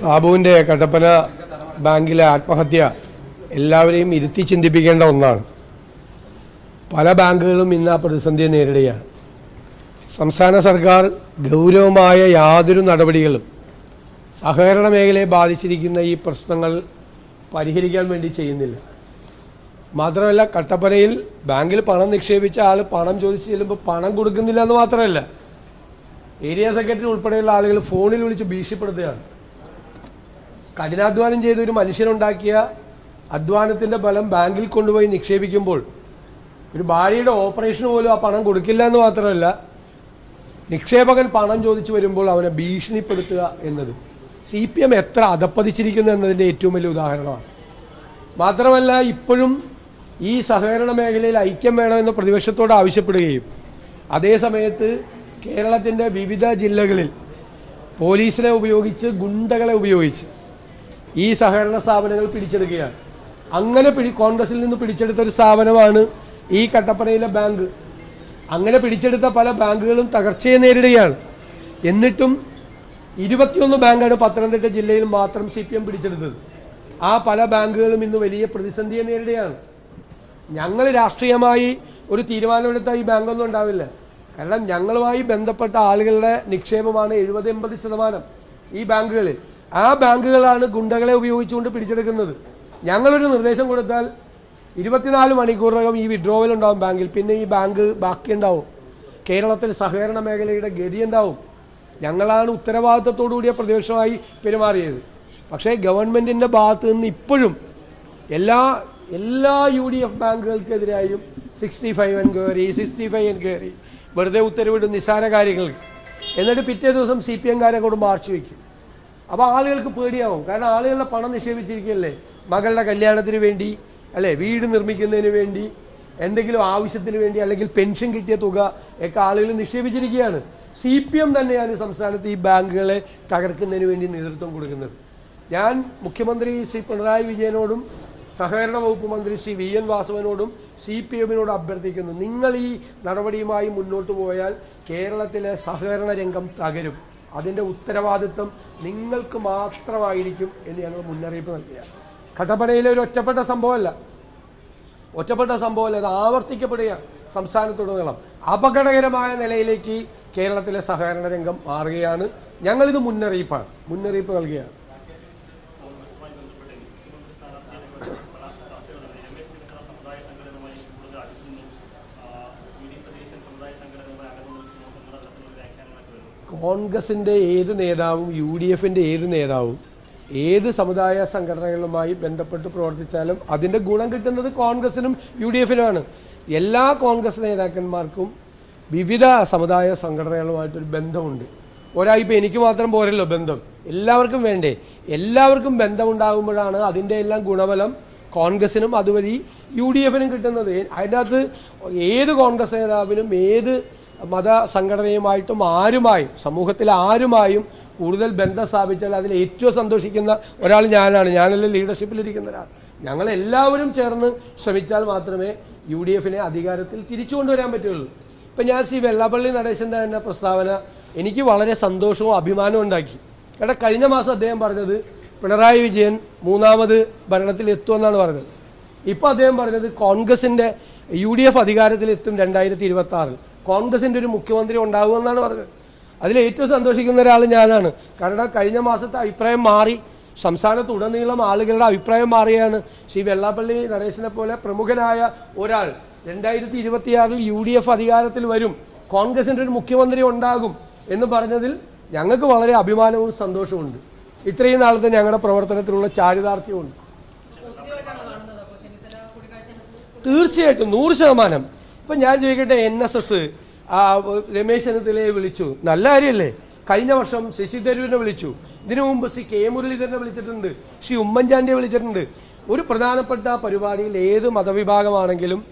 സാബുവിന്റെ കട്ടപ്പന ബാങ്കിലെ ആത്മഹത്യ എല്ലാവരെയും ഇരുത്തി ചിന്തിപ്പിക്കേണ്ട ഒന്നാണ്. പല ബാങ്കുകളും ഇന്ന് ആ പ്രതിസന്ധിയെ നേരിടുകയാണ്. സംസ്ഥാന സർക്കാർ ഗൗരവമായ യാതൊരു നടപടികളും സഹകരണ മേഖലയെ ബാധിച്ചിരിക്കുന്ന ഈ പ്രശ്നങ്ങൾ പരിഹരിക്കാൻ വേണ്ടി ചെയ്യുന്നില്ല. മാത്രമല്ല കട്ടപ്പനയിൽ ബാങ്കിൽ പണം നിക്ഷേപിച്ച ആൾ പണം ചോദിച്ച് ചെല്ലുമ്പോൾ പണം കൊടുക്കുന്നില്ല എന്ന് മാത്രമല്ല ഏരിയ സെക്രട്ടറി ഉൾപ്പെടെയുള്ള ആളുകൾ ഫോണിൽ വിളിച്ച് ഭീഷണിപ്പെടുത്തുകയാണ്. കഠിനാധ്വാനം ചെയ്ത ഒരു മനുഷ്യനുണ്ടാക്കിയ അധ്വാനത്തിന്റെ ഫലം ബാങ്കിൽ കൊണ്ടുപോയി നിക്ഷേപിക്കുമ്പോൾ ഒരു ഭാര്യയുടെ ഓപ്പറേഷന് പോലും ആ പണം കൊടുക്കില്ല എന്ന് മാത്രമല്ല നിക്ഷേപകൻ പണം ചോദിച്ചു വരുമ്പോൾ അവനെ ഭീഷണിപ്പെടുത്തുക എന്നത്. സി പി എം എത്ര അധപ്പതിച്ചിരിക്കുന്നു എന്നതിന്റെ ഏറ്റവും വലിയ ഉദാഹരണമാണ്. മാത്രമല്ല ഇപ്പോഴും ഈ സഹകരണ മേഖലയിൽ ഐക്യം വേണമെന്ന് പ്രതിപക്ഷത്തോട് ആവശ്യപ്പെടുകയും അതേസമയത്ത് കേരളത്തിന്റെ വിവിധ ജില്ലകളിൽ പോലീസിനെ ഉപയോഗിച്ച് ഗുണ്ടകളെ ഉപയോഗിച്ച് ഈ സഹകരണ സ്ഥാപനങ്ങൾ പിടിച്ചെടുക്കുകയാണ്. അങ്ങനെ പിടി കോൺഗ്രസിൽ നിന്ന് പിടിച്ചെടുത്ത ഒരു സ്ഥാപനമാണ് ഈ കട്ടപ്പനയിലെ ബാങ്ക്. അങ്ങനെ പിടിച്ചെടുത്ത പല ബാങ്കുകളും തകർച്ചയെ നേരിടുകയാണ്. എന്നിട്ടും ഇരുപത്തിയൊന്ന് ബാങ്കാണ് പത്തനംതിട്ട ജില്ലയിൽ മാത്രം സി പി എം പിടിച്ചെടുത്തത്. ആ പല ബാങ്കുകളും ഇന്ന് വലിയ പ്രതിസന്ധിയെ നേരിടുകയാണ്. ഞങ്ങൾ രാഷ്ട്രീയമായി ഒരു തീരുമാനമെടുത്താൽ ഈ ബാങ്കൊന്നും ഉണ്ടാവില്ല. കാരണം ഞങ്ങളുമായി ബന്ധപ്പെട്ട ആളുകളുടെ നിക്ഷേപമാണ് എഴുപത് എൺപത് ശതമാനം ഈ ബാങ്കുകളിൽ. ആ ബാങ്കുകളാണ് ഗുണ്ടകളെ ഉപയോഗിച്ചുകൊണ്ട് പിടിച്ചെടുക്കുന്നത്. ഞങ്ങളൊരു നിർദ്ദേശം കൊടുത്താൽ ഇരുപത്തിനാല് മണിക്കൂറിനകം ഈ വിഡ്രോവൽ ഉണ്ടാവും ബാങ്കിൽ. പിന്നെ ഈ ബാങ്ക് ബാക്കിയുണ്ടാവും. കേരളത്തിൽ സഹകരണ മേഖലയുടെ ഗതി ഉണ്ടാവും ഞങ്ങളാണ് ഉത്തരവാദിത്തത്തോടു കൂടിയ പ്രതിപക്ഷമായി പെരുമാറിയത്. പക്ഷേ ഗവൺമെന്റിന്റെ ഭാഗത്ത് നിന്ന് ഇപ്പോഴും എല്ലാ എല്ലാ U D F ബാങ്കുകൾക്കെതിരായും sixty five enquiry sixty five enquiry വെറുതെ ഉത്തരവിടും നിസ്സാര കാര്യങ്ങൾക്ക്. എന്നിട്ട് പിറ്റേ ദിവസം സി പി എംകാരെ കൊണ്ട് മാർച്ച് വയ്ക്കും അപ്പോൾ ആളുകൾക്ക് പേടിയാവും. കാരണം ആളുകളുടെ പണം നിക്ഷേപിച്ചിരിക്കുകയല്ലേ? മകളുടെ കല്യാണത്തിന് വേണ്ടി അല്ലേ? വീട് നിർമ്മിക്കുന്നതിന് വേണ്ടി എന്തെങ്കിലും ആവശ്യത്തിന് വേണ്ടി അല്ലെങ്കിൽ പെൻഷൻ കിട്ടിയ തുക ഒക്കെ ആളുകൾ നിക്ഷേപിച്ചിരിക്കുകയാണ്. സി പി എം തന്നെയാണ് സംസ്ഥാനത്ത് ഈ ബാങ്കുകളെ തകർക്കുന്നതിന് വേണ്ടി നേതൃത്വം കൊടുക്കുന്നത്. ഞാൻ മുഖ്യമന്ത്രി ശ്രീ പിണറായി വിജയനോടും സഹകരണ വകുപ്പ് മന്ത്രി ശ്രീ വി എൻ വാസവനോടും സി പി എമ്മിനോട് അഭ്യർത്ഥിക്കുന്നു. നിങ്ങൾ ഈ നടപടിയുമായി മുന്നോട്ട് പോയാൽ കേരളത്തിലെ സഹകരണ രംഗം തകരും. അതിന്റെ ഉത്തരവാദിത്വം നിങ്ങൾക്ക് മാത്രമായിരിക്കും എന്ന് ഞങ്ങൾ മുന്നറിയിപ്പ് നൽകുക കട്ടപ്പനയിലെ ഒരു ഒറ്റപ്പെട്ട സംഭവമല്ല. ഒറ്റപ്പെട്ട സംഭവമല്ല അത് ആവർത്തിക്കപ്പെടുകയാണ് സംസ്ഥാനത്തുടനീളം. അപകടകരമായ നിലയിലേക്ക് കേരളത്തിലെ സഹകരണ രംഗം മാറുകയാണ്. ഞങ്ങളിത് മുന്നറിയിപ്പാണ് മുന്നറിയിപ്പ് നൽകുകയാണ് കോൺഗ്രസുമായി ബന്ധപ്പെട്ട് മുഖ്യമന്ത്രി സ്ഥാനാർത്ഥിയെ പല ചർച്ചകളുണ്ട് രമേശ് ചെന്നിത്തല സമുദായ സംഘടനയുമായി കൂടുതൽ അടുക്കുന്നു വി ഡി സതീശൻ സമുദായ സംഘടനയുമായി അകന്നു നിൽക്കുന്നു എന്നുള്ള തരത്തിലുള്ള വ്യാഖ്യാനങ്ങളൊക്കെ വരുന്നു കോൺഗ്രസിന്റെ ഏത് നേതാവും യു ഡി എഫിന്റെ ഏത് നേതാവും ഏത് സമുദായ സംഘടനകളുമായി ബന്ധപ്പെട്ട് പ്രവർത്തിച്ചാലും അതിന്റെ ഗുണം കിട്ടുന്നത് കോൺഗ്രസിനും യു ഡി എഫിനുമാണ് എല്ലാ കോൺഗ്രസ് നേതാക്കന്മാർക്കും വിവിധ സമുദായ സംഘടനകളുമായിട്ടൊരു ബന്ധമുണ്ട്. ഒരായിപ്പോൾ എനിക്ക് മാത്രം പോരല്ലോ ബന്ധം. എല്ലാവർക്കും വേണ്ടേ? എല്ലാവർക്കും ബന്ധമുണ്ടാകുമ്പോഴാണ് അതിന്റെ എല്ലാം ഗുണഫലം കോൺഗ്രസിനും അതുവഴി യു ഡി എഫിനും കിട്ടുന്നത്. അതിന്റെ അകത്ത് ഏത് കോൺഗ്രസ് നേതാവിനും ഏത് മത സംഘടനയുമായിട്ടും ആരുമായും സമൂഹത്തിലെ ആരുമായും കൂടുതൽ ബന്ധം സ്ഥാപിച്ചാൽ അതിൽ ഏറ്റവും സന്തോഷിക്കുന്ന ഒരാൾ ഞാനാണ്. ഞാനല്ല ലീഡർഷിപ്പിലിരിക്കുന്ന ഒരാൾ ഞങ്ങളെല്ലാവരും ചേർന്ന് ശ്രമിച്ചാൽ മാത്രമേ യു ഡി എഫിനെ അധികാരത്തിൽ തിരിച്ചു കൊണ്ടുവരാൻ പറ്റുള്ളൂ ഇപ്പം ഞാൻ ശ്രീ വെള്ളാപ്പള്ളി നടേശന്റെ തന്നെ പ്രസ്താവന എനിക്ക് വളരെ സന്തോഷവും അഭിമാനവും ഉണ്ടാക്കി. കാരണം കഴിഞ്ഞ മാസം അദ്ദേഹം പറഞ്ഞത് പിണറായി വിജയൻ മൂന്നാമത് ഭരണത്തിൽ എത്തുമെന്നാണ് പറഞ്ഞത്. ഇപ്പോൾ അദ്ദേഹം പറഞ്ഞത് കോൺഗ്രസിന്റെ യു ഡി എഫ് അധികാരത്തിലെത്തും രണ്ടായിരത്തി ഇരുപത്തി ആറിൽ കോൺഗ്രസിന്റെ ഒരു മുഖ്യമന്ത്രി ഉണ്ടാകുമെന്നാണ് പറഞ്ഞത്. അതിൽ ഏറ്റവും സന്തോഷിക്കുന്ന ഒരാൾ ഞാനാണ്. കാരണം കഴിഞ്ഞ മാസത്തെ അഭിപ്രായം മാറി സംസ്ഥാനത്തുടനീളം ആളുകളുടെ അഭിപ്രായം മാറിയാണ് ശ്രീ വെള്ളാപ്പള്ളി നടേശനെ പോലെ പ്രമുഖനായ ഒരാൾ. രണ്ടായിരത്തി ഇരുപത്തിയാറിൽ യു ഡി എഫ് അധികാരത്തിൽ വരും കോൺഗ്രസിന്റെ ഒരു മുഖ്യമന്ത്രി ഉണ്ടാകും എന്ന് പറഞ്ഞതിൽ ഞങ്ങൾക്ക് വളരെ അഭിമാനവും സന്തോഷവുമുണ്ട്. ഇത്രയും നാളത്തെ ഞങ്ങളുടെ പ്രവർത്തനത്തിലുള്ള ചാരിതാർത്ഥ്യമുണ്ട്. തീർച്ചയായിട്ടും നൂറ് ശതമാനം. ഇപ്പം ഞാൻ ചോദിക്കട്ടെ എൻ എസ് എസ് രമേശ് ചെന്നിത്തലയെ വിളിച്ചു. നല്ല കാര്യമല്ലേ കഴിഞ്ഞ വർഷം ശശി തരൂരിനെ വിളിച്ചു. ഇതിനു മുമ്പ് ശ്രീ കെ മുരളീധരനെ വിളിച്ചിട്ടുണ്ട് ശ്രീ ഉമ്മൻചാണ്ടിയെ വിളിച്ചിട്ടുണ്ട്. ഒരു പ്രധാനപ്പെട്ട പരിപാടിയിൽ ഏത് മതവിഭാഗമാണെങ്കിലും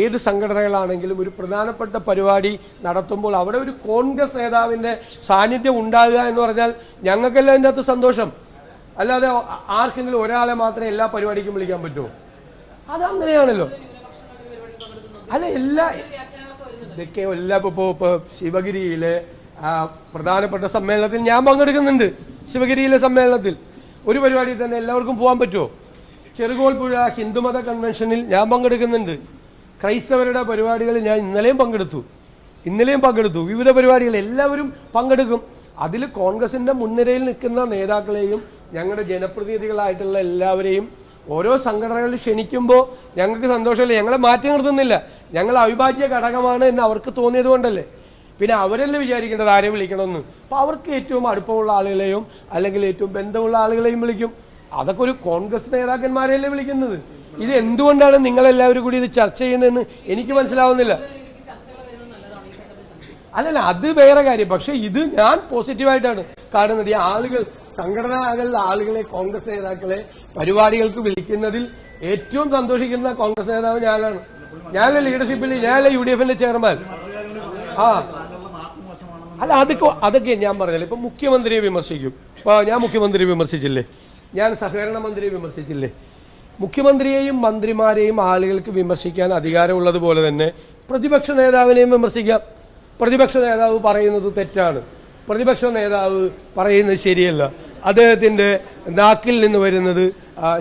ഏത് സംഘടനകളാണെങ്കിലും ഒരു പ്രധാനപ്പെട്ട പരിപാടി നടത്തുമ്പോൾ അവിടെ ഒരു കോൺഗ്രസ് നേതാവിന്റെ സാന്നിധ്യം ഉണ്ടാകുക എന്ന് പറഞ്ഞാൽ ഞങ്ങൾക്കെല്ലാം അതിന്റെ അകത്ത് സന്തോഷം? അല്ലാതെ ആർക്കെങ്കിലും ഒരാളെ മാത്രമേ എല്ലാ പരിപാടിക്കും വിളിക്കാൻ പറ്റുമോ അതങ്ങനെയാണല്ലോ. അല്ല എല്ലാ ഇതൊക്കെ എല്ലാ ഇപ്പോൾ ഇപ്പോൾ ശിവഗിരിയിലെ പ്രധാനപ്പെട്ട സമ്മേളനത്തിൽ ഞാൻ പങ്കെടുക്കുന്നുണ്ട്. ശിവഗിരിയിലെ സമ്മേളനത്തിൽ. ഒരു പരിപാടി തന്നെ എല്ലാവർക്കും പോകാൻ പറ്റുമോ? ചെറുകോൽപ്പുഴ ഹിന്ദുമത കൺവെൻഷനിൽ ഞാൻ പങ്കെടുക്കുന്നുണ്ട്. ക്രൈസ്തവരുടെ പരിപാടികളിൽ ഞാൻ ഇന്നലെയും പങ്കെടുത്തു. ഇന്നലെയും പങ്കെടുത്തു. വിവിധ പരിപാടികൾ എല്ലാവരും പങ്കെടുക്കും. അതിൽ കോൺഗ്രസിന്റെ മുൻനിരയിൽ നിൽക്കുന്ന നേതാക്കളെയും ഞങ്ങളുടെ ജനപ്രതിനിധികളായിട്ടുള്ള എല്ലാവരെയും ഓരോ സംഘടനകളിൽ ക്ഷണിക്കുമ്പോൾ ഞങ്ങൾക്ക് സന്തോഷമില്ല. ഞങ്ങളെ മാറ്റി നിർത്തുന്നില്ല. ഞങ്ങൾ അവിഭാജ്യ ഘടകമാണ് എന്ന് അവർക്ക് തോന്നിയത് കൊണ്ടല്ലേ? പിന്നെ അവരല്ലേ വിചാരിക്കേണ്ടത് ആരെ വിളിക്കണമെന്ന്? അപ്പോൾ അവർക്ക് ഏറ്റവും അടുപ്പമുള്ള ആളുകളെയും അല്ലെങ്കിൽ ഏറ്റവും ബന്ധമുള്ള ആളുകളെയും വിളിക്കും. അതൊക്കെ ഒരു കോൺഗ്രസ് നേതാക്കന്മാരെയല്ലേ വിളിക്കുന്നത്? ഇത് എന്തുകൊണ്ടാണ് നിങ്ങളെല്ലാവരും കൂടി ഇത് ചർച്ച ചെയ്യുന്നതെന്ന് എനിക്ക് മനസ്സിലാവുന്നില്ല. അല്ലല്ല അത് വേറെ കാര്യം. പക്ഷേ ഇത് ഞാൻ പോസിറ്റീവായിട്ടാണ് കാണുന്നത്. ഈ ആളുകൾ സംഘടനകളിലെ ആളുകളെ കോൺഗ്രസ് നേതാക്കളെ പരിപാടികൾക്ക് വിളിക്കുന്നതിൽ ഏറ്റവും സന്തോഷിക്കുന്ന കോൺഗ്രസ് നേതാവ് ഞാനാണ്. ഞാനല്ലേ ലീഡർഷിപ്പിൽ ഞാനല്ലേ യു ഡി എഫിന്റെ ചെയർമാൻ? ആ. അല്ല അതൊക്കെ അതൊക്കെ ഞാൻ പറഞ്ഞില്ല? ഇപ്പൊ മുഖ്യമന്ത്രിയെ വിമർശിക്കും. ഇപ്പൊ ഞാൻ മുഖ്യമന്ത്രിയെ വിമർശിച്ചില്ലേ? ഞാൻ സഹകരണ മന്ത്രിയെ വിമർശിച്ചില്ലേ? മുഖ്യമന്ത്രിയെയും മന്ത്രിമാരെയും ആളുകൾക്ക് വിമർശിക്കാൻ അധികാരമുള്ളതുപോലെ തന്നെ പ്രതിപക്ഷ നേതാവിനെയും വിമർശിക്കാം. പ്രതിപക്ഷ നേതാവ് പറയുന്നത് തെറ്റാണ്. പ്രതിപക്ഷ നേതാവ് പറയുന്നത് ശരിയല്ല. അദ്ദേഹത്തിന്റെ നാക്കിൽ നിന്ന് വരുന്നത്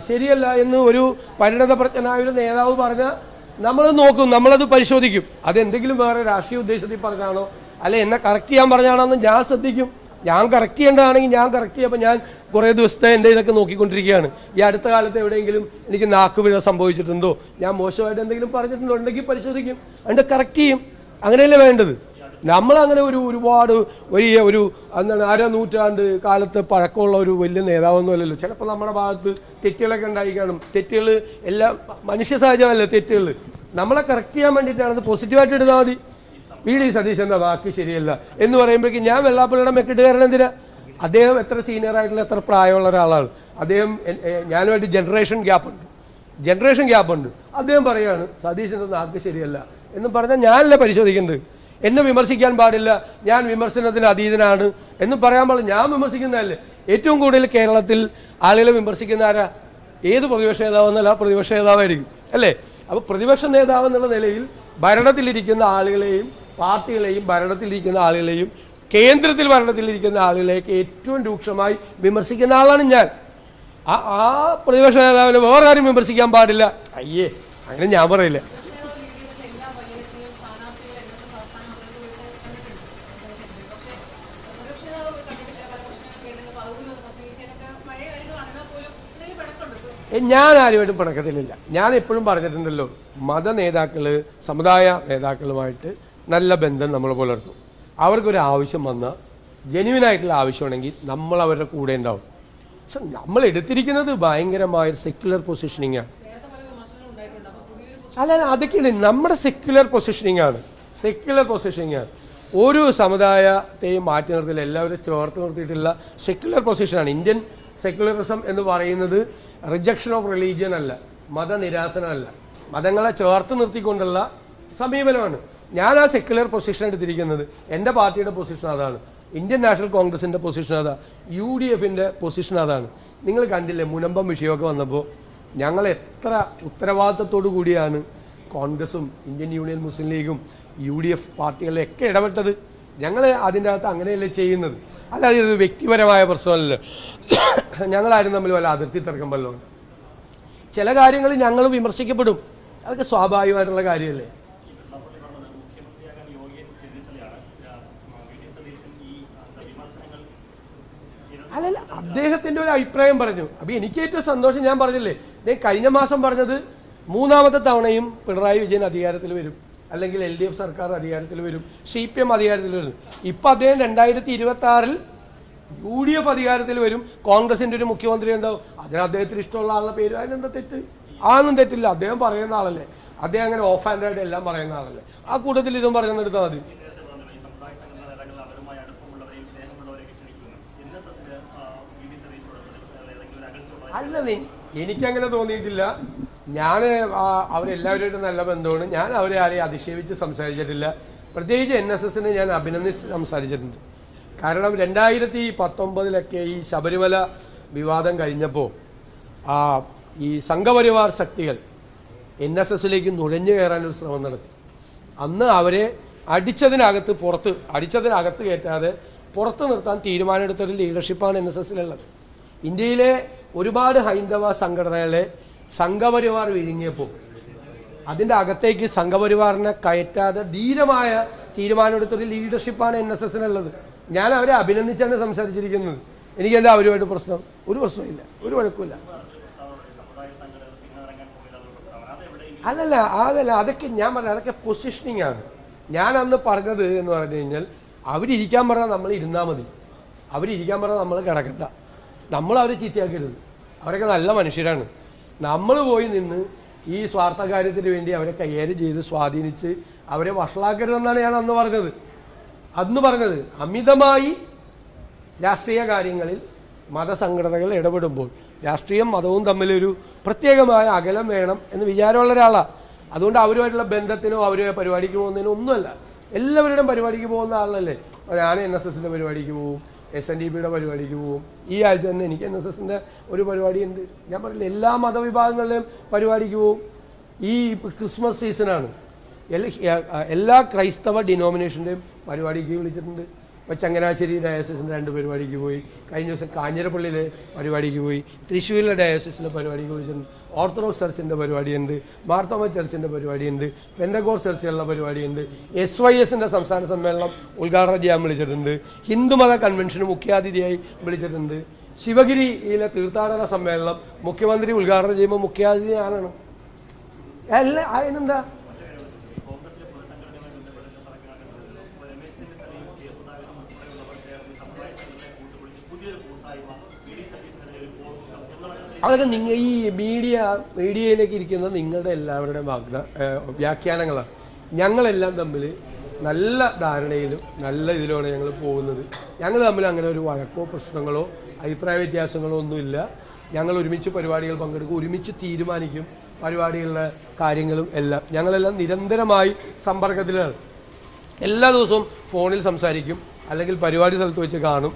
ശരിയല്ല എന്ന് ഒരു പരിണത പ്രജ്ഞനായ ഒരു നേതാവ് പറഞ്ഞാൽ നമ്മളത് നോക്കും നമ്മളത് പരിശോധിക്കും. അതെന്തെങ്കിലും വേറെ രാഷ്ട്രീയ ഉദ്ദേശത്തിൽ പറഞ്ഞാണോ അല്ലെ എന്നെ കറക്റ്റ് ചെയ്യാൻ പറഞ്ഞാണോ എന്ന് ഞാൻ ശ്രദ്ധിക്കും. ഞാൻ കറക്റ്റ് ചെയ്യേണ്ടതാണെങ്കിൽ ഞാൻ കറക്റ്റ് ചെയ്യുമ്പോൾ ഞാൻ കുറേ ദിവസത്തെ എന്റെ ഇതൊക്കെ നോക്കിക്കൊണ്ടിരിക്കുകയാണ്. ഈ അടുത്ത കാലത്ത് എവിടെയെങ്കിലും എനിക്ക് നാക്കുപിഴ സംഭവിച്ചിട്ടുണ്ടോ? ഞാൻ മോശമായിട്ട് എന്തെങ്കിലും പറഞ്ഞിട്ടുണ്ടോ? ഉണ്ടെങ്കിൽ പരിശോധിക്കും. അതിന്റെ കറക്റ്റ് ചെയ്യും. അങ്ങനെയല്ലേ വേണ്ടത്? നമ്മൾ അങ്ങനെ ഒരു ഒരുപാട് വലിയ ഒരു എന്താണ് അര നൂറ്റാണ്ട് കാലത്ത് പഴക്കമുള്ള ഒരു വലിയ നേതാവൊന്നുമല്ലല്ലോ. ചിലപ്പോൾ നമ്മുടെ ഭാഗത്ത് തെറ്റുകളൊക്കെ ഉണ്ടായി കാണും തെറ്റുകൾ എല്ലാം മനുഷ്യ സഹജമല്ലേ തെറ്റുകൾ നമ്മളെ കറക്റ്റ് ചെയ്യാൻ വേണ്ടിയിട്ടാണ് അത് പോസിറ്റീവായിട്ട് എടുത്താൽ മതി. വി ഡി സതീശന്റെ വാക്ക് ശരിയല്ല. എന്ന് പറയുമ്പോഴേക്കും ഞാൻ വെള്ളാപ്പള്ളിയുടെ മെക്കിട്ട് കാരണം എന്തിനാ? അദ്ദേഹം എത്ര സീനിയർ ആയിട്ടുള്ള എത്ര പ്രായമുള്ള ഒരാളാണ്. അദ്ദേഹം ഞാനുമായിട്ട് ജനറേഷൻ ഗ്യാപ്പ് ഉണ്ട്. ജനറേഷൻ ഗ്യാപ്പ് ഉണ്ട്. അദ്ദേഹം പറയാണ് സതീശന്റെ നാക്ക് ശരിയല്ല. എന്ന് പറഞ്ഞാൽ ഞാനല്ല പരിശോധിക്കേണ്ടത്? എന്നെ വിമർശിക്കാൻ പാടില്ല. ഞാൻ വിമർശനത്തിന് അതീതനാണ്. എന്ന് പറയാൻ പാടില്ല. ഞാൻ വിമർശിക്കുന്നതല്ലേ. ഏറ്റവും കൂടുതൽ കേരളത്തിൽ ആളുകളെ വിമർശിക്കുന്ന ആരാ? ഏത് പ്രതിപക്ഷ നേതാവ് എന്നല്ല ആ പ്രതിപക്ഷ നേതാവായിരിക്കും. അല്ലേ? അപ്പോൾ പ്രതിപക്ഷ നേതാവ് എന്നുള്ള നിലയിൽ ഭരണത്തിലിരിക്കുന്ന ആളുകളെയും പാർട്ടികളെയും ഭരണത്തിലിരിക്കുന്ന ആളുകളെയും കേന്ദ്രത്തിൽ ഭരണത്തിലിരിക്കുന്ന ആളുകളെയൊക്കെ ഏറ്റവും രൂക്ഷമായി വിമർശിക്കുന്ന ആളാണ് ഞാൻ. ആ ആ പ്രതിപക്ഷ നേതാവിനെ വേറെ ആരും വിമർശിക്കാൻ പാടില്ല. അയ്യേ. അങ്ങനെ ഞാൻ പറയില്ല എല്ലാ വലിയ സ്ഥാനാർത്ഥികളെ ഇന്നത്തെ സംസ്ഥാന പക്ഷേ പ്രതിപക്ഷ നേതാവ് കണ്ടിട്ടില്ല പല പ്രശ്നങ്ങൾ കേട്ടിട്ട് പറയുന്നത് പ്രസംഗിച്ചതിനൊക്കെ പഴയ കളികളാണെങ്കിൽ പോലും എന്തെങ്കിലും പിണക്കുണ്ട് ഏ, ഞാൻ ആരുമായിട്ടും പിണക്കത്തിലില്ല. ഞാൻ എപ്പോഴും പറഞ്ഞിട്ടുണ്ടല്ലോ മത നേതാക്കൾ സമുദായ നേതാക്കളുമായിട്ട് നല്ല ബന്ധം നമ്മൾ പുലർത്തും അവർക്കൊരു ആവശ്യം വന്നാൽ ജെന്യുവനായിട്ടുള്ള ആവശ്യമാണെങ്കിൽ നമ്മൾ അവരുടെ കൂടെ ഉണ്ടാവും. പക്ഷെ നമ്മൾ എടുത്തിരിക്കുന്നത് ഭയങ്കരമായ സെക്യുലർ പൊസിഷനിങ് ആണ്. അല്ല, അതൊക്കെയാണ് നമ്മുടെ സെക്യുലർ പൊസിഷനിങ് ആണ്. സെക്യുലർ പൊസിഷനിങ് ആണ്. ഒരു സമുദായത്തെയും മാറ്റി നിർത്തില്ല എല്ലാവരും ചേർത്ത് നിർത്തിയിട്ടുള്ള സെക്യുലർ പൊസിഷനാണ് ഇന്ത്യൻ സെക്യുലറിസം എന്ന് പറയുന്നത് റിജക്ഷൻ ഓഫ് റിലീജിയൻ അല്ല. മതനിരാസനമല്ല മതങ്ങളെ ചേർത്ത് നിർത്തിക്കൊണ്ടുള്ള സമീപനമാണ്. ഞാൻ ആ സെക്യുലർ പൊസിഷൻ എടുത്തിരിക്കുന്നത്. എന്റെ പാർട്ടിയുടെ പൊസിഷൻ അതാണ്. ഇന്ത്യൻ നാഷണൽ കോൺഗ്രസിന്റെ പൊസിഷൻ അതാ. യു ഡി എഫിന്റെ പൊസിഷൻ അതാണ്. നിങ്ങൾ കണ്ടില്ലേ മുനമ്പം വിഷയമൊക്കെ വന്നപ്പോൾ ഞങ്ങൾ എത്ര ഉത്തരവാദിത്തത്തോടു കൂടിയാണ് കോൺഗ്രസും ഇന്ത്യൻ യൂണിയൻ മുസ്ലിം ലീഗും യു ഡി എഫ് പാർട്ടികളിലൊക്കെ ഇടപെട്ടത്. ഞങ്ങൾ അതിന്റെ അകത്ത് അങ്ങനെയല്ലേ ചെയ്യുന്നത്? അല്ലാതെ ഇത് വ്യക്തിപരമായ പ്രശ്നമല്ല ഞങ്ങളാരും തമ്മിൽ വല്ല അതിർത്തി തർക്കം വല്ലതും ചില കാര്യങ്ങൾ ഞങ്ങൾ വിമർശിക്കപ്പെടും. അതൊക്കെ സ്വാഭാവികമായിട്ടുള്ള കാര്യമല്ലേ? അല്ലല്ല അദ്ദേഹത്തിന്റെ ഒരു അഭിപ്രായം പറഞ്ഞു. അപ്പൊ എനിക്ക് ഏറ്റവും സന്തോഷം ഞാൻ പറഞ്ഞില്ലേ? ഞാൻ കഴിഞ്ഞ മാസം പറഞ്ഞത് മൂന്നാമത്തെ തവണയും പിണറായി വിജയൻ അധികാരത്തിൽ വരും. അല്ലെങ്കിൽ എൽ ഡി എഫ് സർക്കാർ അധികാരത്തിൽ വരും. സി പി എം അധികാരത്തിൽ വരും. ഇപ്പം അദ്ദേഹം രണ്ടായിരത്തി ഇരുപത്തി ആറിൽ യു ഡി എഫ് അധികാരത്തിൽ വരും. കോൺഗ്രസിന്റെ ഒരു മുഖ്യമന്ത്രി ഉണ്ടാവും. അതിന് അദ്ദേഹത്തിന് ഇഷ്ടമുള്ള ആളുടെ പേര്. അതിനെന്താ തെറ്റ്? ആന്നും തെറ്റില്ല. അദ്ദേഹം പറയുന്ന ആളല്ലേ. അദ്ദേഹം അങ്ങനെ ഓഫ് ഹാൻഡ് ആയിട്ട് എല്ലാം പറയുന്ന ആളല്ലേ. ആ കൂട്ടത്തിൽ ഇതും പറഞ്ഞെടുത്താൽ മതി. അല്ല നീ എനിക്കങ്ങനെ തോന്നിയിട്ടില്ല. ഞാൻ അവരെല്ലാവരുമായിട്ട് നല്ല ബന്ധമാണ്. ഞാൻ അവരെ ആരെയും അധിക്ഷേപിച്ച് സംസാരിച്ചിട്ടില്ല. പ്രത്യേകിച്ച് എൻ എസ് എസിനെ ഞാൻ അഭിനന്ദിച്ച് സംസാരിച്ചിട്ടുണ്ട്. കാരണം രണ്ടായിരത്തി പത്തൊമ്പതിലൊക്കെ ഈ ശബരിമല വിവാദം കഴിഞ്ഞപ്പോൾ ഈ സംഘപരിവാർ ശക്തികൾ എൻ എസ് എസിലേക്ക് നുഴഞ്ഞു കയറാനൊരു ശ്രമം നടത്തി. അന്ന് അവരെ അടിച്ചതിനകത്ത് പുറത്ത് അടിച്ചതിനകത്ത് കയറ്റാതെ പുറത്ത് നിർത്താൻ തീരുമാനമെടുത്തൊരു ലീഡർഷിപ്പാണ് എൻ എസ് എസിലുള്ളത്. ഇന്ത്യയിലെ ഒരുപാട് ഹൈന്ദവ സംഘടനകളെ സംഘപരിവാർ വിഴുങ്ങിയപ്പോൾ അതിന്റെ അകത്തേക്ക് സംഘപരിവാറിനെ കയറ്റാതെ ധീരമായ തീരുമാനമെടുത്തൊരു ലീഡർഷിപ്പാണ് എൻ എസ് എസിനുള്ളത് ഞാൻ അവരെ അഭിനന്ദിച്ചാണ് സംസാരിച്ചിരിക്കുന്നത്. എനിക്കെന്താ അവരുമായിട്ട് പ്രശ്നം? ഒരു പ്രശ്നമില്ല ഒരു കുഴപ്പമില്ല അല്ലല്ല അതല്ല അതൊക്കെ ഞാൻ പറഞ്ഞ അതൊക്കെ പൊസിഷനിങ് ആണ്. ഞാൻ അന്ന് പറഞ്ഞത് എന്ന് പറഞ്ഞു കഴിഞ്ഞാൽ അവരിയ്ക്കാൻ പറഞ്ഞാൽ നമ്മൾ ഇരുന്നാൽ മതി. അവരിയ്ക്കാൻ പറഞ്ഞാൽ നമ്മൾ കിടക്കണ്ട. നമ്മൾ അവരെ ചീത്തയാക്കരുത്. അവരൊക്കെ നല്ല മനുഷ്യരാണ്. നമ്മൾ പോയി നിന്ന് ഈ സ്വാർത്ഥ കാര്യത്തിന് വേണ്ടി അവരെ കൈകാര്യം ചെയ്ത് സ്വാധീനിച്ച് അവരെ വഷളാക്കരുതെന്നാണ് ഞാൻ അന്ന് പറഞ്ഞത്. അന്ന് പറഞ്ഞത് അമിതമായി രാഷ്ട്രീയ കാര്യങ്ങളിൽ മതസംഘടനകൾ ഇടപെടുമ്പോൾ രാഷ്ട്രീയം മതവും തമ്മിലൊരു പ്രത്യേകമായ അകലം വേണം എന്ന് വിചാരമുള്ള ഒരാളാണ് അതുകൊണ്ട് അവരുമായിട്ടുള്ള ബന്ധത്തിനോ അവരെ പരിപാടിക്ക് പോകുന്നതിനോ ഒന്നുമല്ല. എല്ലാവരുടെയും പരിപാടിക്ക് പോകുന്ന ആളല്ലേ? ഞാൻ എൻ എസ് എസിന്റെ പരിപാടിക്ക് പോകും. എസ് എൻ ഡി പിയുടെ പരിപാടിക്ക് പോവും ഈ ആഴ്ച തന്നെ എനിക്ക് എൻ എസ് എസിന്റെ ഒരു പരിപാടിയുണ്ട്. ഞാൻ പറഞ്ഞില്ല എല്ലാ മതവിഭാഗങ്ങളുടെയും പരിപാടിക്ക് പോവും ഈ ക്രിസ്മസ് സീസണാണ് എല്ലാ എല്ലാ ക്രൈസ്തവ ഡിനോമിനേഷന്റെയും പരിപാടിക്ക് വിളിച്ചിട്ടുണ്ട്. ഇപ്പോൾ ചങ്ങനാശ്ശേരി ഡയാസിസിന്റെ രണ്ട് പരിപാടിക്ക് പോയി. കഴിഞ്ഞ ദിവസം കാഞ്ഞിരപ്പള്ളിയിലെ പരിപാടിക്ക് പോയി. തൃശ്ശൂരിലെ ഡയാസിസിലെ പരിപാടിക്ക് പോയിട്ടുണ്ട് ഓർത്തഡോക്സ് ചർച്ചിന്റെ പരിപാടിയുണ്ട്. മാർത്തോമ ചർച്ചിന്റെ പരിപാടിയുണ്ട്. പെൻഡഗോർ ചർച്ചുകളുടെ പരിപാടിയുണ്ട്. എസ് വൈ എസിന്റെ സംസ്ഥാന സമ്മേളനം ഉദ്ഘാടനം ചെയ്യാൻ വിളിച്ചിട്ടുണ്ട്. ഹിന്ദുമത കൺവെൻഷന് മുഖ്യാതിഥിയായി വിളിച്ചിട്ടുണ്ട്. ശിവഗിരിയിലെ തീർത്ഥാടന സമ്മേളനം മുഖ്യമന്ത്രി ഉദ്ഘാടനം ചെയ്യുമ്പോൾ മുഖ്യാതിഥി ഞാനാണ് എല്ലാ അതിനെന്താ? അതൊക്കെ നിങ്ങൾ ഈ മീഡിയ മീഡിയയിലേക്ക് ഇരിക്കുന്ന നിങ്ങളുടെ എല്ലാവരുടെയും വാഗ്ദ വ്യാഖ്യാനങ്ങളാണ്. ഞങ്ങളെല്ലാം തമ്മിൽ നല്ല ധാരണയിലും നല്ല ഇതിലാണ് ഞങ്ങൾ പോകുന്നത്. ഞങ്ങൾ തമ്മിൽ അങ്ങനെ ഒരു വഴക്കോ പ്രശ്നങ്ങളോ അഭിപ്രായ വ്യത്യാസങ്ങളോ ഒന്നുമില്ല. ഞങ്ങൾ ഒരുമിച്ച് പരിപാടികൾ പങ്കെടുക്കും ഒരുമിച്ച് തീരുമാനിക്കും പരിപാടികളുടെ കാര്യങ്ങളും എല്ലാം. ഞങ്ങളെല്ലാം നിരന്തരമായി സമ്പർക്കത്തിലാണ്. എല്ലാ ദിവസവും ഫോണിൽ സംസാരിക്കും അല്ലെങ്കിൽ പരിപാടി സ്ഥലത്ത് വെച്ച് കാണും.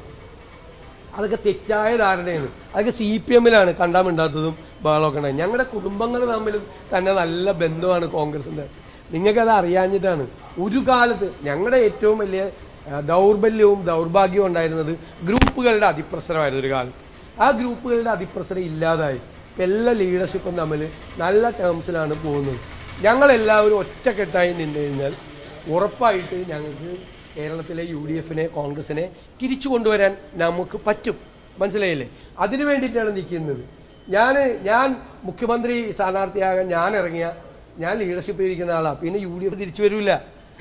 അതൊക്കെ തെറ്റായ ധാരണയാണ്. അതൊക്കെ സി പി എമ്മിലാണ് കണ്ടാമിണ്ടാത്തതും ബഹളമൊക്കെ ഉണ്ടായി ഞങ്ങളുടെ കുടുംബങ്ങൾ തമ്മിലും തന്നെ നല്ല ബന്ധമാണ് കോൺഗ്രസിന്റെ. നിങ്ങൾക്കത് അറിയാഞ്ഞിട്ടാണ്. ഒരു കാലത്ത് ഞങ്ങളുടെ ഏറ്റവും വലിയ ദൗർബല്യവും ദൗർഭാഗ്യവും ഉണ്ടായിരുന്നത് ഗ്രൂപ്പുകളുടെ അതിപ്രസരമായിരുന്നു ഒരു കാലത്ത്. ആ ഗ്രൂപ്പുകളുടെ അതിപ്രസരം ഇല്ലാതായി. ഇപ്പം എല്ലാ ലീഡർഷിപ്പും തമ്മിൽ നല്ല ടേംസിലാണ് പോകുന്നത്. ഞങ്ങളെല്ലാവരും ഒറ്റക്കെട്ടായി നിന്ന് കഴിഞ്ഞാൽ ഉറപ്പായിട്ട് ഞങ്ങൾക്ക് കേരളത്തിലെ യു ഡി എഫിനെ കോൺഗ്രസിനെ തിരിച്ചു കൊണ്ടുവരാൻ നമുക്ക് പറ്റും. മനസ്സിലായില്ലേ? അതിനു വേണ്ടിയിട്ടാണ് നിൽക്കുന്നത്. ഞാൻ ഞാൻ മുഖ്യമന്ത്രി സ്ഥാനാർത്ഥിയാകാൻ ഞാൻ ഇറങ്ങിയ ഞാൻ ലീഡർഷിപ്പിൽ ഇരിക്കുന്ന ആളാണ് പിന്നെ യു ഡി എഫ് തിരിച്ചു വരില്ല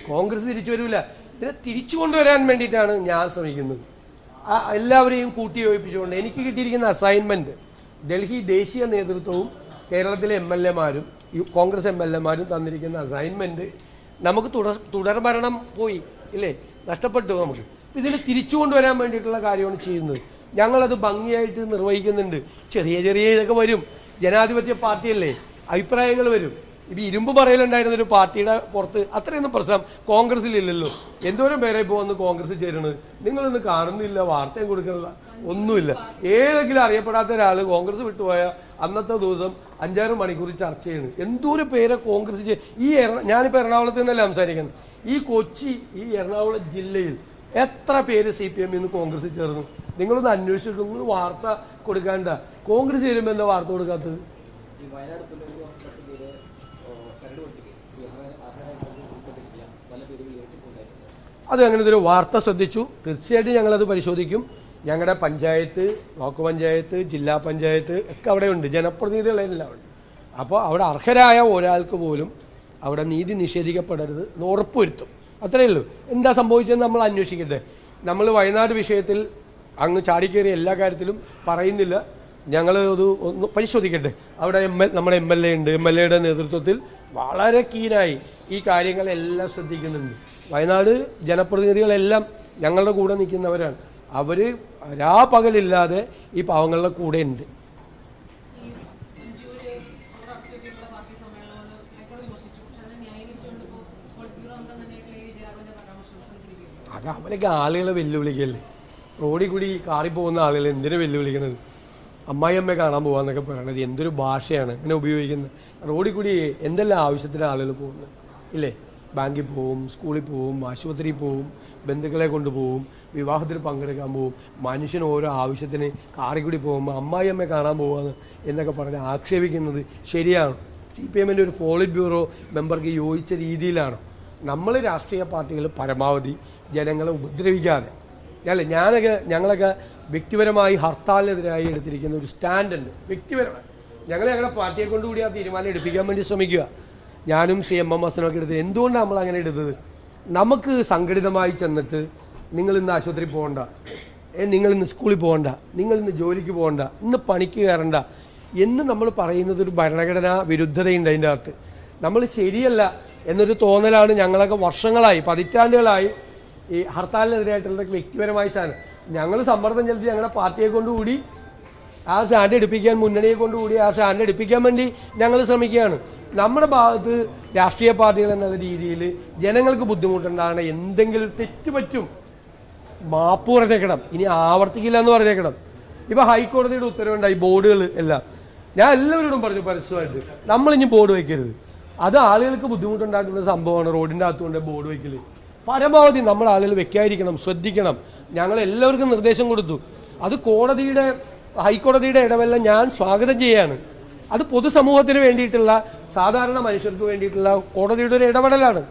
കോൺഗ്രസ് തിരിച്ചു വരില്ല ഇതിനെ തിരിച്ചു കൊണ്ടുവരാൻ വേണ്ടിയിട്ടാണ് ഞാൻ ശ്രമിക്കുന്നത്. ആ എല്ലാവരെയും കൂട്ടി യോജിപ്പിച്ചുകൊണ്ട് എനിക്ക് കിട്ടിയിരിക്കുന്ന അസൈൻമെന്റ് ഡൽഹി ദേശീയ നേതൃത്വവും കേരളത്തിലെ എം എൽ എമാരും കോൺഗ്രസ് എം എൽ എമാരും തന്നിരിക്കുന്ന അസൈൻമെന്റ് നമുക്ക് തുടർ തുടർഭരണം പോയി. ഇല്ലേ? നഷ്ടപ്പെട്ടു നമുക്ക്. ഇതിൽ തിരിച്ചു കൊണ്ടുവരാൻ വേണ്ടിയിട്ടുള്ള കാര്യമാണ് ചെയ്യുന്നത്. ഞങ്ങളത് ഭംഗിയായിട്ട് നിർവഹിക്കുന്നുണ്ട്. ചെറിയ ചെറിയ ഇതൊക്കെ വരും. ജനാധിപത്യ പാർട്ടിയല്ലേ? അഭിപ്രായങ്ങൾ വരും. ഇപ്പം ഇരുമ്പ് പറയലുണ്ടായിരുന്ന ഒരു പാർട്ടിയുടെ പുറത്ത് അത്രയൊന്നും പ്രശ്നം കോൺഗ്രസ്സിലില്ലല്ലോ എന്തോരം പേരെ ഇപ്പോൾ വന്ന് കോൺഗ്രസ് ചേരുന്നത്? നിങ്ങളൊന്നും കാണുന്നില്ല വാർത്തയും കൊടുക്കുന്നില്ല ഒന്നുമില്ല. ഏതെങ്കിലും അറിയപ്പെടാത്ത ഒരാൾ കോൺഗ്രസ് വിട്ടുപോയ അന്നത്തെ ദിവസം അഞ്ചാറ് മണിക്കൂർ ചർച്ച ചെയ്യുന്നു എന്തോരം പേരെ കോൺഗ്രസ് ചേ- ഈ എറണ ഞാനിപ്പോൾ എറണാകുളത്ത് നിന്നല്ല സംസാരിക്കുന്നത്. ഈ കൊച്ചി ഈ എറണാകുളം ജില്ലയിൽ എത്ര പേര് സി പി എമ്മിൽ നിന്ന് കോൺഗ്രസ് ചേർന്നു? നിങ്ങളൊന്ന് അന്വേഷിച്ചിട്ട് നിങ്ങൾ വാർത്ത കൊടുക്കാണ്ട. കോൺഗ്രസ് ചേരുമ്പോൾ എന്താ വാർത്ത കൊടുക്കാത്തത്? അത് അങ്ങനെ ഒരു വാർത്ത ശ്രദ്ധിച്ചു. തീർച്ചയായിട്ടും ഞങ്ങളത് പരിശോധിക്കും. ഞങ്ങളുടെ പഞ്ചായത്ത് ബ്ലോക്ക് പഞ്ചായത്ത് ജില്ലാ പഞ്ചായത്ത് ഒക്കെ അവിടെ ഉണ്ട് ജനപ്രതിനിധികളെല്ലാം ഉണ്ട് അപ്പോൾ അവിടെ അർഹരായ ഒരാൾക്ക് പോലും അവിടെ നീതി നിഷേധിക്കപ്പെടരുത് എന്ന് ഉറപ്പുവരുത്തും. അത്രയേ ഉള്ളൂ. എന്താ സംഭവിച്ചതെന്ന് നമ്മൾ അന്വേഷിക്കട്ടെ. നമ്മൾ വയനാട് വിഷയത്തിൽ അങ്ങ് ചാടിക്കേറിയ എല്ലാ കാര്യത്തിലും പറയുന്നില്ല. ഞങ്ങൾ അത് ഒന്ന് പരിശോധിക്കട്ടെ. അവിടെ എം എൽ നമ്മുടെ എം എൽ എ ഉണ്ട്. എം എൽ എയുടെ നേതൃത്വത്തിൽ വളരെ കീനായി ഈ കാര്യങ്ങളെല്ലാം ശ്രദ്ധിക്കുന്നുണ്ട്. വയനാട് ജനപ്രതിനിധികളെല്ലാം ഞങ്ങളുടെ കൂടെ നിൽക്കുന്നവരാണ്. അവർ രാപകലില്ലാതെ ഈ പാവങ്ങളുടെ കൂടെ ഉണ്ട്. അത് അവരൊക്കെ ആളുകളെ വെല്ലുവിളിക്കല്ലേ? റോഡിൽ കൂടി കാറി പോകുന്ന ആളുകൾ എന്തിനു വെല്ലുവിളിക്കുന്നത് അമ്മായിയമ്മയെ കാണാൻ പോകാന്നൊക്കെ പറയണത് എന്തൊരു ഭാഷയാണ് ഇങ്ങനെ ഉപയോഗിക്കുന്നത്? റോഡിൽ കൂടി എന്തെല്ലാം ആവശ്യത്തിന് ആളുകൾ പോകുന്നത്? ഇല്ലേ? ബാങ്കിൽ പോവും സ്കൂളിൽ പോവും ആശുപത്രിയിൽ പോവും ബന്ധുക്കളെ കൊണ്ടുപോകും വിവാഹത്തിൽ പങ്കെടുക്കാൻ പോവും. മനുഷ്യന് ഓരോ ആവശ്യത്തിന് കാറി കൂടി പോകുമ്പോൾ അമ്മായി അമ്മയെ കാണാൻ പോവാന്ന് എന്നൊക്കെ പറഞ്ഞ് ആക്ഷേപിക്കുന്നത് ശരിയാണ്. സി പി എമ്മിന്റെ ഒരു പോളിറ്റ് ബ്യൂറോ മെമ്പർക്ക് യോജിച്ച രീതിയിലാണ്. നമ്മൾ രാഷ്ട്രീയ പാർട്ടികൾ പരമാവധി ജനങ്ങളെ ഉപദ്രവിക്കാതെ അല്ല? ഞാനൊക്കെ ഞങ്ങളൊക്കെ വ്യക്തിപരമായി ഹർത്താലിനെതിരായി എടുത്തിരിക്കുന്ന ഒരു സ്റ്റാൻഡുണ്ട്. വ്യക്തിപരമായി. ഞങ്ങൾ ഞങ്ങളുടെ പാർട്ടിയെ കൊണ്ടുകൂടി ആ തീരുമാനം എടുപ്പിക്കാൻ വേണ്ടി ശ്രമിക്കുക. ഞാനും ശ്രീ എം എം ഹസനൊക്കെ എടുത്തത്. എന്തുകൊണ്ടാണ് നമ്മൾ അങ്ങനെ എടുത്തത്? നമുക്ക് സംഘടിതമായി ചെന്നിട്ട് നിങ്ങൾ ഇന്ന് ആശുപത്രിയിൽ പോകണ്ട. നിങ്ങൾ ഇന്ന് സ്കൂളിൽ പോകണ്ട. നിങ്ങൾ ഇന്ന് ജോലിക്ക് പോകണ്ട. ഇന്ന് പണിക്ക് കയറണ്ട. എന്ന് നമ്മൾ പറയുന്നത് ഒരു ഭരണഘടനാ വിരുദ്ധതയുണ്ട് അതിന്റെ അകത്ത്. നമ്മൾ ശരിയല്ല എന്നൊരു തോന്നലാണ് ഞങ്ങളൊക്കെ വർഷങ്ങളായി പതിറ്റാണ്ടുകളായി ഈ ഹർത്താലിനെതിരായിട്ടുള്ള വ്യക്തിപരമായ സാധനം ഞങ്ങൾ സമ്മർദ്ദം ചെലുത്തി ഞങ്ങളുടെ പാർട്ടിയെ കൊണ്ടുകൂടി ആ സ്റ്റാൻഡ് എടുപ്പിക്കാൻ മുന്നണിയെ കൊണ്ടുകൂടി ആ സ്റ്റാൻഡ് എടുപ്പിക്കാൻ വേണ്ടി ഞങ്ങൾ ശ്രമിക്കുകയാണ്. നമ്മുടെ ഭാഗത്ത് രാഷ്ട്രീയ പാർട്ടികൾ എന്നുള്ള രീതിയിൽ ജനങ്ങൾക്ക് ബുദ്ധിമുട്ടുണ്ടാകണ എന്തെങ്കിലും തെറ്റ് പറ്റും മാപ്പ് പറഞ്ഞേക്കണം. ഇനി ആവർത്തിക്കില്ല എന്ന് പറഞ്ഞേക്കണം. ഇപ്പൊ ഹൈക്കോടതിയുടെ ഉത്തരവുണ്ടായി ബോർഡുകൾ എല്ലാം. ഞാൻ എല്ലാവരോടും പറഞ്ഞു പരസ്യമായിട്ട് നമ്മളിനി ബോർഡ് വയ്ക്കരുത്. അത് ആളുകൾക്ക് ബുദ്ധിമുട്ടുണ്ടാക്കുന്ന സംഭവമാണ് റോഡിന്റെ അകത്തുകൊണ്ട് ബോർഡ് വയ്ക്കൽ പരമാവധി നമ്മൾ ആളുകൾ വെക്കാതിരിക്കണം ശ്രദ്ധിക്കണം. ഞങ്ങൾ എല്ലാവർക്കും നിർദ്ദേശം കൊടുത്തു. അത് കോടതിയുടെ ഹൈക്കോടതിയുടെ ഇടവെല്ലാം ഞാൻ സ്വാഗതം ചെയ്യാണ്. അത് പൊതുസമൂഹത്തിന് വേണ്ടിയിട്ടുള്ള സാധാരണ മനുഷ്യർക്ക് വേണ്ടിയിട്ടുള്ള കോടതിയുടെ ഒരു ഇടപെടലാണ്.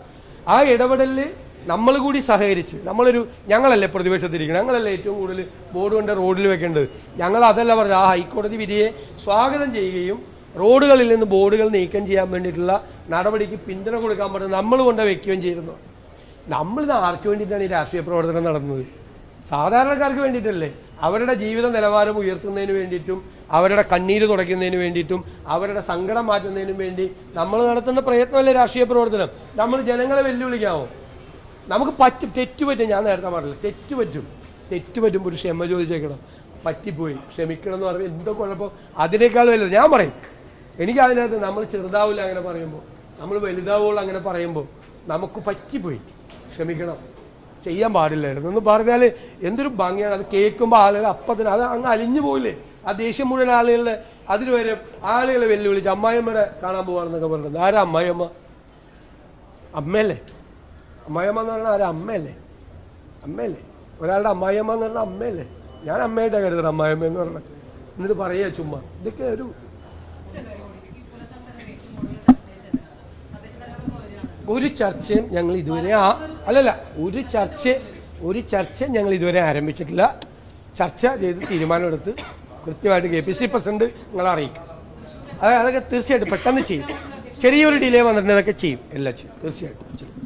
ആ ഇടപെടലിൽ നമ്മൾ കൂടി സഹകരിച്ച് നമ്മളൊരു ഞങ്ങളല്ലേ പ്രതിപക്ഷത്തിരിക്കുന്നത് ഞങ്ങളല്ലേ ഏറ്റവും കൂടുതൽ ബോർഡ് കൊണ്ട് റോഡിൽ വെക്കേണ്ടത്? ഞങ്ങൾ അതല്ല പറഞ്ഞത്. ആ ഹൈക്കോടതി വിധിയെ സ്വാഗതം ചെയ്യുകയും റോഡുകളിൽ നിന്ന് ബോർഡുകൾ നീക്കം ചെയ്യാൻ വേണ്ടിയിട്ടുള്ള നടപടിക്ക് പിന്തുണ കൊടുക്കാൻ പറഞ്ഞ് നമ്മൾ കൊണ്ട് വയ്ക്കുകയും ചെയ്യുന്നു നമ്മളിത് ആർക്ക് വേണ്ടിയിട്ടാണ് ഈ രാഷ്ട്രീയ പ്രവർത്തനം നടന്നത്? സാധാരണക്കാർക്ക് വേണ്ടിയിട്ടല്ലേ? അവരുടെ ജീവിത നിലവാരം ഉയർത്തുന്നതിന് വേണ്ടിയിട്ടും അവരുടെ കണ്ണീര് തുടയ്ക്കുന്നതിന് വേണ്ടിയിട്ടും അവരുടെ സങ്കടം മാറ്റുന്നതിനും വേണ്ടി നമ്മൾ നടത്തുന്ന പ്രയത്നമല്ലേ രാഷ്ട്രീയ പ്രവർത്തനം? നമ്മൾ ജനങ്ങളെ വെല്ലുവിളിക്കാമോ നമുക്ക് പറ്റും തെറ്റുപറ്റും ഞാൻ നേരത്തെ പറഞ്ഞില്ല തെറ്റുപറ്റും തെറ്റുപറ്റും ഒരു ക്ഷമ ചോദിച്ചേക്കണം. പറ്റിപ്പോയി. ക്ഷമിക്കണം എന്ന് പറയുമ്പോൾ എന്തോ കുഴപ്പം. അതിനേക്കാൾ വലുത്. ഞാൻ പറയും എനിക്ക് അതിനകത്ത് നമ്മൾ ചെറുതാവില്ല അങ്ങനെ പറയുമ്പോൾ. നമ്മൾ വലുതാവുള്ളൂ അങ്ങനെ പറയുമ്പോൾ നമുക്ക് പറ്റിപ്പോയി. ക്ഷമിക്കണം. ചെയ്യാൻ പാടില്ലായിരുന്നു. എന്ന് പറഞ്ഞാൽ എന്തൊരു ഭംഗിയാണ്. അത് കേൾക്കുമ്പോൾ ആളുകൾ അപ്പത്തിന് അത് അങ്ങ് അലിഞ്ഞു പോയില്ലേ? ആ ദേഷ്യം മുഴുവൻ ആളുകളുടെ അതിന് വരെ ആളുകളെ വെല്ലുവിളിച്ച് അമ്മായിയമ്മയുടെ കാണാൻ പോവാണെന്നൊക്കെ പറഞ്ഞത് ആരാ അമ്മായിയമ്മ? അമ്മയല്ലേ? അമ്മായിയമ്മ എന്ന് പറഞ്ഞാൽ ആരാ? അമ്മയല്ലേ? അമ്മയല്ലേ? ഒരാളുടെ അമ്മായിയമ്മ എന്ന് പറഞ്ഞാൽ അമ്മയല്ലേ? ഞാൻ അമ്മയായിട്ടാണ് കരുതുന്നത് അമ്മായിയമ്മ എന്ന് പറഞ്ഞാൽ. എന്നിട്ട് പറയുക ചുമ്മാ. ഇതൊക്കെ ഒരു ഒറ്റ കാര്യം കൂടി. ഈ പുനഃസംഘടന ഏറ്റവും കൂടുതൽ ചർച്ച ചെയ്തത് തദ്ദേശ തെരഞ്ഞെടുപ്പ് വരികയാണ്. ഒരു ചർച്ചയും ഞങ്ങൾ ഇതുവരെ ആ അല്ലല്ല ഒരു ചർച്ച ഒരു ചർച്ച ഞങ്ങൾ ഇതുവരെ ആരംഭിച്ചിട്ടില്ല. ചർച്ച ചെയ്ത് തീരുമാനമെടുത്ത് കൃത്യമായിട്ട് കെ പി സി പ്രസിഡന്റ് നിങ്ങളെ അറിയിക്കും. അതെ അതൊക്കെ തീർച്ചയായിട്ടും പെട്ടെന്ന് ചെയ്യും. ചെറിയൊരു ഡിലേ വന്നിട്ടുണ്ടെങ്കിൽ അതൊക്കെ ചെയ്യും. എല്ലാം ചെയ്യും. തീർച്ചയായിട്ടും ചെയ്യും.